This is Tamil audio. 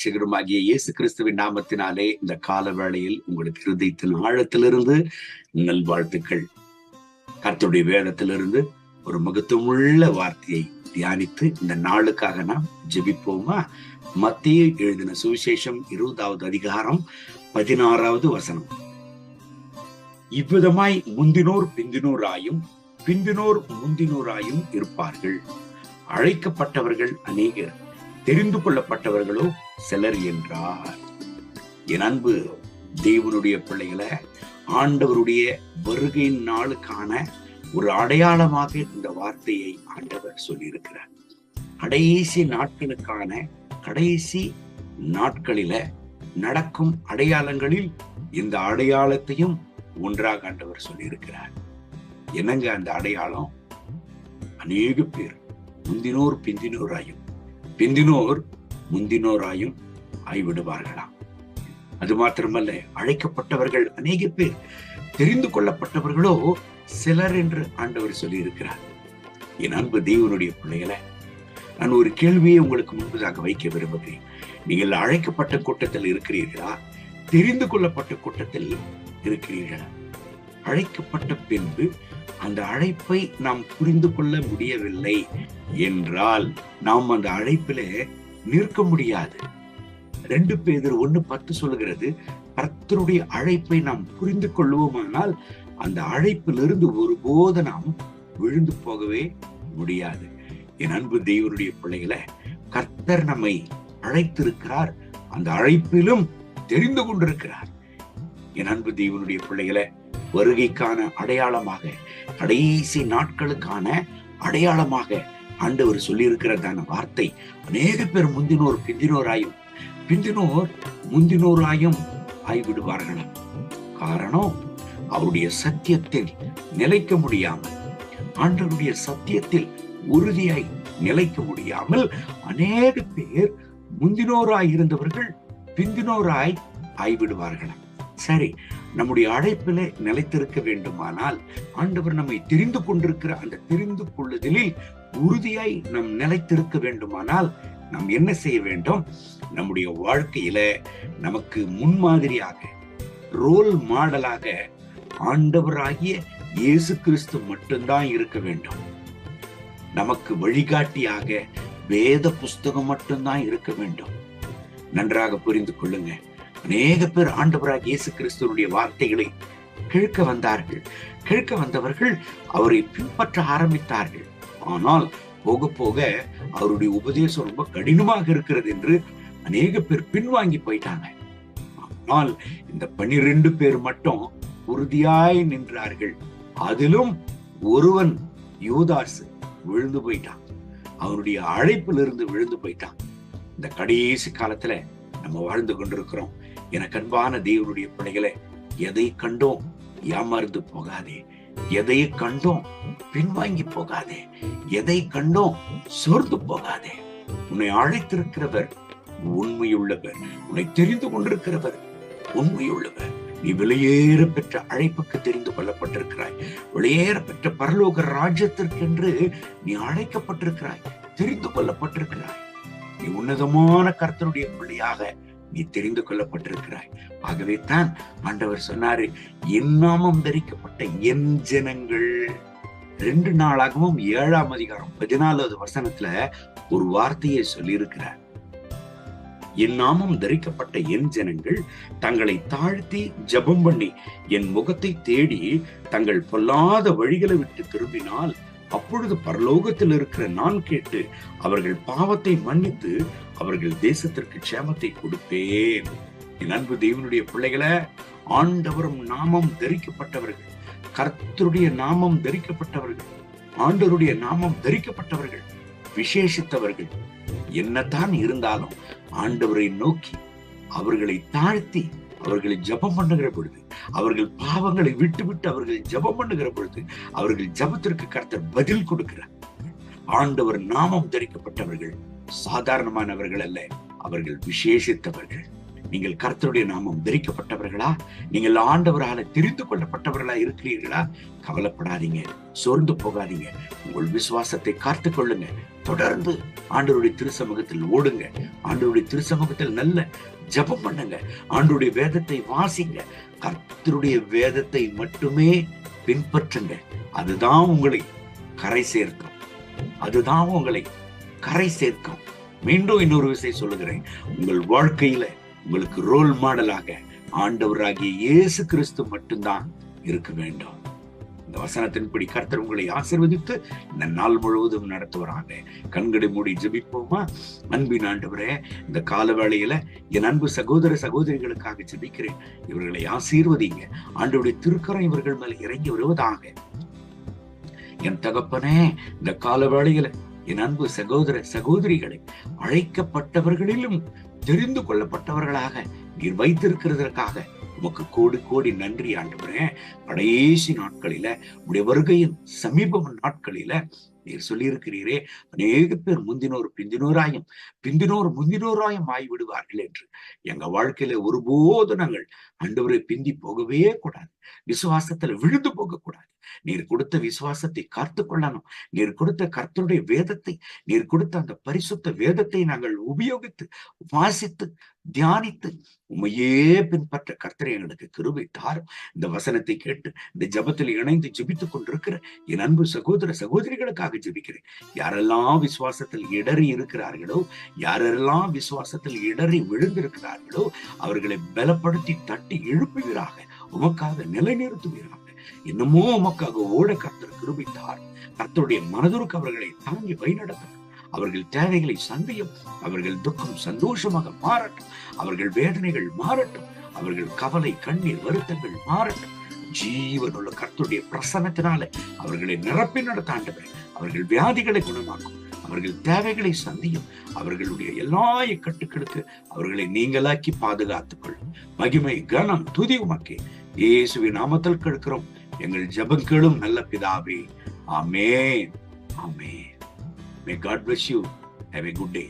ரட்சகருமாகிய இயேசு கிறிஸ்துவின் நாமத்தினாலே இந்த கால வேளையில் உங்களுக்கு இருதயத்தின் ஆழத்திலிருந்து நல்வாழ்த்துக்கள் கர்த்துடைய வேதத்திலிருந்து ஒரு மகத்துவமுள்ள வார்த்தையை தியானித்து இந்த நாளுக்காக நாம் ஜெபிப்போமா? மத்திய எழுதின சுவிசேஷம் இருபதாவது அதிகாரம் பதினாறாவது வசனம். இவ்விதமாய் முந்தினோர் பிந்தினோராயும் பிந்தினோர் முந்தினோராயும் இருப்பார்கள். அழைக்கப்பட்டவர்கள் அநேகர் தெரிந்து கொள்ளப்பட்டவர்களோ சிலர் என்றார். என் அன்பு தேவனுடைய பிள்ளைகளை ஆண்டவருடைய வருகையின் நாளுக்கான ஒரு அடையாளமாக இந்த வார்த்தையை ஆண்டவர் சொல்லியிருக்கிறார். கடைசி நாட்களுக்கான கடைசி நாட்களில நடக்கும் அடையாளங்களில் இந்த அடையாளத்தையும் ஒன்றாக ஆண்டவர் சொல்லியிருக்கிறார். என்னங்க அந்த அடையாளம்? அநேக பேர் முந்தினோர் பிந்தினோராயும். பிந்தினோர் முந்தினோராயும் ஆய்விடுவார்களாம் அது மாத்திரமல்ல அழைக்கப்பட்டவர்கள் அநேக பேர் தெரிந்து கொள்ளப்பட்டவர்களோ சிலர் என்று ஆண்டவர் சொல்லியிருக்கிறார். என் அன்பு தேவனுடைய பிள்ளைகளை நான் ஒரு கேள்வியை உங்களுக்கு முன்பதாக வைக்க விரும்புகிறேன். நீங்கள் அழைக்கப்பட்ட கூட்டத்தில் இருக்கிறீர்களா? தெரிந்து கொள்ளப்பட்ட கூட்டத்தில் இருக்கிறீர்களா? அழைக்கப்பட்ட பின்பு அந்த அழைப்பை நாம் புரிந்து கொள்ள முடியவில்லை என்றால் நாம் அந்த அழைப்பிலே நிற்க முடியாது. ரெண்டு பேர் ஒண்ணு பத்து சொல்லுகிறது கர்த்தருடைய அழைப்பை நாம் புரிந்து கொள்வோமானால் அந்த அழைப்பிலிருந்து ஒருபோது நாம் விழுந்து போகவே முடியாது. என் அன்பு தெய்வனுடைய பிள்ளைகளை கர்த்தர் நம்மை அழைத்திருக்கிறார். அந்த அழைப்பிலும் தெரிந்து கொண்டிருக்கிறார். என் அன்பு தெய்வனுடைய பிள்ளைகளை வருகைக்கான அடையாளமாக கடைசி நாட்களுக்கான அடையாளமாக ஆண்டவர் சொல்லியிருக்கிறதான வார்த்தை அநேக பேர் முந்தினோர் பிந்தினோராயும் பிந்தினோர் முந்தினோராயும் ஆய்விடுவார்களாம். காரணம் அவருடைய சத்தியத்தில் நிலைக்க முடியாமல் ஆண்டவருடைய சத்தியத்தில் உறுதியாய் நிலைக்க முடியாமல் அநேக பேர் முந்தினோராய் இருந்தவர்கள் பிந்தினோராய் ஆய்விடுவார்களாம். சரி நம்முடைய அழைப்பிலே நிலைத்திருக்க வேண்டுமானால் ஆண்டவர் நம்மை தெரிந்து கொண்டிருக்கிற அந்த தெரிந்து கொள்ளுதலில் உறுதியாய் நம் நிலைத்திருக்க வேண்டுமானால் நாம் என்ன செய்ய வேண்டும்? நம்முடைய வாழ்க்கையில நமக்கு முன்மாதிரியாக ரோல் மாடலாக ஆண்டவராகிய இயேசு கிறிஸ்து மட்டும்தான் இருக்க வேண்டும். நமக்கு வழிகாட்டியாக வேத புஸ்தகம் மட்டும்தான் இருக்க வேண்டும். நன்றாக புரிந்து கொள்ளுங்க. அநேக பேர் ஆண்டவராக இயேசு கிறிஸ்துவனுடைய வார்த்தைகளை கிழக்க வந்தார்கள். கிழக்க வந்தவர்கள் அவரை பின்பற்ற ஆரம்பித்தார்கள். ஆனால் போக போக அவருடைய உபதேசம் ரொம்ப கடினமாக இருக்கிறது என்று அநேக பேர் பின்வாங்கி போயிட்டாங்க. ஆனால் இந்த பனிரெண்டு பேர் மட்டும் உறுதியாய் நின்றார்கள். அதிலும் ஒருவன் யூதாஸ் விழுந்து போயிட்டான். அவனுடைய அழைப்பிலிருந்து விழுந்து போயிட்டான். இந்த கடைசி காலத்துல நம்ம வாழ்ந்து கொண்டிருக்கிறோம். எனக்கு அன்பான தேவனுடைய பிள்ளைகளை எதை கண்டோம் ஏமாறுந்து போகாதே. எதை கண்டோம் பின்வாங்கி போகாதே. எதை கண்டோம் சோர்ந்து போகாதே. உன்னை அழைத்திருக்கிறவர் உண்மையுள்ளவர். உன்னை தெரிந்து கொண்டிருக்கிறவர் உண்மையுள்ளவர். நீ வெளியேற பெற்ற அழைப்புக்கு தெரிந்து கொள்ளப்பட்டிருக்கிறாய். வெளியேற பெற்ற பரலோக ராஜ்யத்திற்கென்று நீ அழைக்கப்பட்டிருக்கிறாய். தெரிந்து கொள்ளப்பட்டிருக்கிறாய். நீ உன்னதமான கர்த்தனுடைய பிள்ளையாக நீ தெரிந்து கொள்ளப்பட்டிருக்கிறாய். ஆகவே தான் ஆண்டவர் சொன்னாரு என் நாமம் தரிக்கப்பட்ட என் ஜனங்கள்? ரெண்டு நாளாகவும் ஏழாம் அதிகாரம் பதினாலாவது வசனத்துல ஒரு வார்த்தையை சொல்லியிருக்கிறார். என் நாமம் தரிக்கப்பட்ட என் ஜனங்கள் தங்களை தாழ்த்தி ஜபம் பண்ணி என் முகத்தை தேடி தங்கள் பொல்லாத வழிகளை விட்டு திரும்பினால் அப்பொழுது பரலோகத்தில் இருக்கிற நான் கேட்டு அவர்கள் பாவத்தை மன்னித்து அவர்கள் தேசத்திற்கு சேமத்தை கொடுப்பேன். என் அன்பு தேவனுடைய பிள்ளைகளை ஆண்டவரும் நாமம் தரிக்கப்பட்டவர்கள். கர்த்தருடைய நாமம் தரிக்கப்பட்டவர்கள். ஆண்டவருடைய நாமம் தரிக்கப்பட்டவர்கள். விசேஷித்தவர்கள். என்னதான் இருந்தாலும் ஆண்டவரை நோக்கி அவர்களை தாழ்த்தி அவர்களை ஜபம் பண்ணுகிற பொழுது அவர்கள் பாவங்களை விட்டு விட்டு அவர்கள் ஜபம் பண்ணுகிற பொழுது அவர்கள் ஜபத்திற்கு கர்த்தர் பதில் கொடுக்கிறார். ஆண்டவர் நாமம் தரிக்கப்பட்டவர்கள் சாதாரணமானவர்கள் அல்ல அவர்கள் விசேஷித்தவர்கள். நீங்கள் கர்த்தருடைய நாமம் தரிக்கப்பட்டவர்களா நீங்கள் ஆண்டவரால தெரிந்து கொள்ளப்பட்டவர்களா இருக்கிறீர்களா? கவலைப்படாதீங்க சோர்ந்து போகாதீங்க. உங்கள் விசுவாசத்தை காத்து கொள்ளுங்க. தொடர்ந்து ஆண்டவருடைய திருசமூகத்தில் ஓடுங்க. ஆண்டவருடைய திருசமூகத்தில் நல்ல ஜெபம் பண்ணுங்க. ஆண்டவருடைய வேதத்தை வாசிங்க. கர்த்தருடைய வேதத்தை மட்டுமே பின்பற்றுங்க. அதுதான் உங்களை கரை சேர்க்கும். அதுதான் உங்களை கரை சேர்க்கும். மீண்டும் இன்னொரு விஷயம் சொல்லுகிறேன். உங்கள் வாழ்க்கையில உங்களுக்கு ரோல் மாடலாக ஆண்டவராகிய இயேசு கிறிஸ்து மட்டும்தான் இருக்க வேண்டும். இந்த வசனத்தின்படி கர்த்தர் உங்களை ஆசிர்வதித்து இந்த நாள் முழுவதும் நடத்துவராங்க கண்களை மூடி ஜபிப்போமா? அன்பின் ஆண்டவரே இந்த கால வேளையில என் அன்பு சகோதர சகோதரிகளுக்காக ஜபிக்கிறேன். இவர்களை ஆசீர்வதிங்க. ஆண்டவருடைய திருக்கரம் இவர்கள் மேல் இறங்கி வருவதாக. என் தகப்பனே இந்த கால வேளையில என் அன்பு சகோதர சகோதரிகளை அழைக்கப்பட்டவர்களிலும் தெரிந்து கொள்ளப்பட்டவர்களாக நீர் வைத்திருக்கிறதற்காக உமக்கு கோடி கோடி நன்றி ஆண்டவரே. கடைசி நாட்களில உடைய வருகையின் சமீப நாட்களில நீர் சொல்லியிருக்கிறீரே. அநேக பேர் முந்தினோர் பிந்தினோராயும் பிந்தினோர் முந்தினோராயும் ஆய்விடுவார்கள் என்று. எங்க வாழ்க்கையில ஒருபோது நாங்கள் அண்டவரை பிந்தி போகவே கூடாது. விசுவாசத்துல விழுந்து போகக்கூடாது. நீர் கொடுத்த விசுவாசத்தை காத்து கொள்ளணும். நீர் கொடுத்த கர்த்தருடைய வேதத்தை நீர் கொடுத்த அந்த பரிசுத்த வேதத்தை நாங்கள் உபயோகித்து வாசித்து தியானித்து உண்மையே பின்பற்ற கர்த்தரை எங்களுக்கு கிருபை தாரும். இந்த வசனத்தை கேட்டு இந்த ஜபத்தில் இணைந்து ஜபித்துக் கொண்டிருக்கிற என் அன்பு சகோதர சகோதரிகளுக்காக உங்களுக்காக ஜெபிக்கிறேன். யாரெல்லாம் விசுவாசத்தில் இடறி இருக்கிறார்களோ யாரெல்லாம் விசுவாசத்தில் இடறி விழுந்திருக்கிறார்களோ அவர்களை பலப்படுத்தி தட்டி எழுப்புகிறாக உமக்காக நிலைநிறுத்துவீராக. என்னமோ உமக்காக ஓட கர்த்தர் கிருபித்தார். கர்த்தருடைய மனதுருக்கு அவர்களை தாங்கி வழிநடத்தும் அவர்கள் தேவைகளை சந்தையும். அவர்கள் துக்கம் சந்தோஷமாக மாறட்டும். அவர்கள் வேதனைகள் மாறட்டும். அவர்கள் கவலை கண்ணீர் வருத்தங்கள் மாறட்டும். ஜீவனுள்ள கர்த்தருடைய பிரசனத்தினால அவர்களை நிரப்பி நடத்த அவர்கள் வியாதிகளை குணமாக்கும். அவர்கள் தேவைகளை சந்தியும். அவர்களுடைய எல்லா இக்கட்டுகளுக்கு அவர்களை நீங்களாக்கி பாதுகாத்துக் கொள்ளும் மகிமை கனம் துதி உமக்கே. இயேசுவின் நாமத்தில் கேட்கிறோம். எங்கள் ஜெபங்களும் நல்ல பிதாவே. ஆமே ஆமே may God bless you have a good day